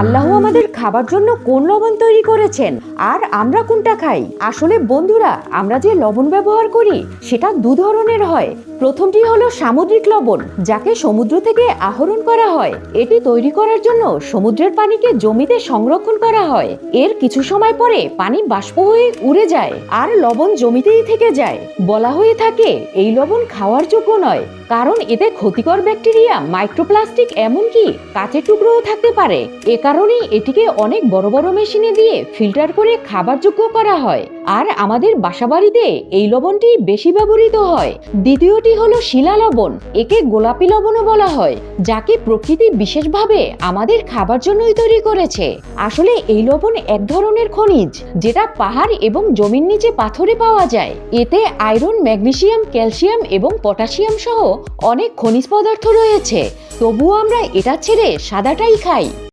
আল্লাহ আমাদের খাবার জন্য কোন লবণ তৈরি করেছেন? আর আমরা কোনটা খাই? আসলে বন্ধুরা, আমরা যে লবণ ব্যবহার করি, সেটা দু ধরনের হয়। প্রথমটি হলো সামুদ্রিক লবণ, যাকে সমুদ্র থেকে আহরণ করা হয়। এটি তৈরি করার জন্য সমুদ্রের পানিকে জমিতে সংরক্ষণ করা হয়। এর কিছু সময় পরে পানি বাষ্প হয়ে উড়ে যায়, আর লবণ জমিতেই থেকে যায়। বলা হয়ে থাকে, এই লবণ খাওয়ার যোগ্য নয়, কারণ এতে ক্ষতিকর ব্যাকটেরিয়া, মাইক্রোপ্লাস্টিক, এমনকি কাঁচের টুকরোও থাকতে পারে। এ কারণেই এটিকে অনেক বড় বড় মেশিনে দিয়ে ফিল্টার করে খাবার যোগ্য করা হয়। আর আমাদের বাসাবাড়িতে এই লবণটি বেশি ব্যবহৃত হয়। দ্বিতীয়টি হলো শিলা লবণ, একে গোলাপি লবণও বলা হয়, যাকে প্রকৃতি বিশেষভাবে আমাদের খাবার জন্যই তৈরি করেছে। আসলে এই লবণ এক ধরনের খনিজ, যেটা পাহাড় এবং জমির নিচে পাথরে পাওয়া যায়। এতে আয়রন, ম্যাগনেসিয়াম, ক্যালসিয়াম এবং পটাশিয়াম সহ অনেক খনিজ পদার্থ রয়েছে। তবুও আমরা এটা ছেড়ে সাদাটাই খাই।